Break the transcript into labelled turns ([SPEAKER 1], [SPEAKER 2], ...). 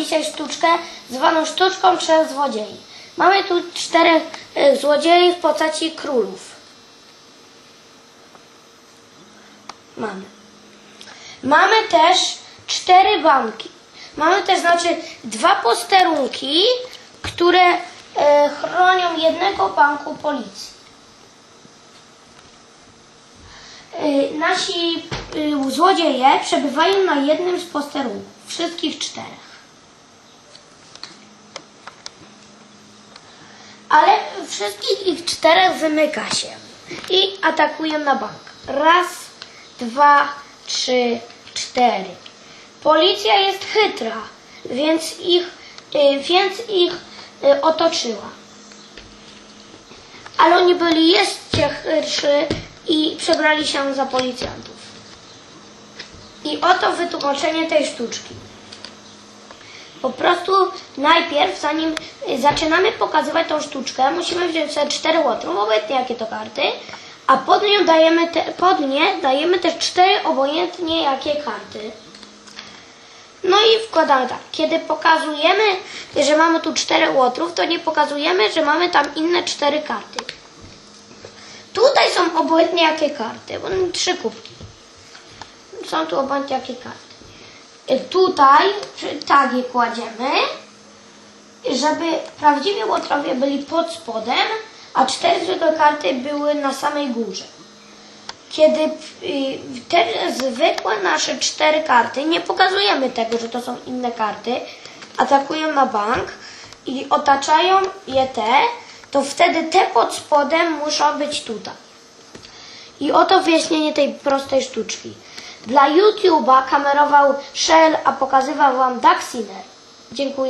[SPEAKER 1] dzisiaj sztuczkę zwaną sztuczką trzech złodziei. Mamy tu czterech y, złodziei w postaci królów. Mamy. Mamy też cztery banki. Mamy też znaczy dwa posterunki, które e, chronią jednego banku policji. E, nasi e, złodzieje przebywają na jednym z posterunków. Wszystkich czterech. Ale wszystkich ich czterech wymyka się i atakują na bank. Raz, dwa, trzy, cztery. Policja jest chytra, więc ich, y, więc ich y, otoczyła. Ale oni byli jeszcze chytrzy i przebrali się za policjantów. I oto wytłumaczenie tej sztuczki. Po prostu najpierw, zanim zaczynamy pokazywać tą sztuczkę, musimy wziąć sobie cztery łotrów, obojętnie jakie to karty, a pod, nią dajemy te, pod nie dajemy też cztery obojętnie jakie karty. No i wkładamy tak. Kiedy pokazujemy, że mamy tu cztery łotrów, to nie pokazujemy, że mamy tam inne cztery karty. Tutaj są obojętnie jakie karty, bo trzy kubki. Są tu obojętnie jakie karty. Tutaj je kładziemy, żeby prawdziwi łotrowie byli pod spodem, a cztery zwykłe karty były na samej górze. Kiedy te zwykłe nasze cztery karty, nie pokazujemy tego, że to są inne karty, atakują na bank i otaczają je te, to wtedy te pod spodem muszą być tutaj. I oto wyjaśnienie tej prostej sztuczki. Dla YouTube'a kamerował Shell, a pokazywał wam Daxiner. Dziękuję.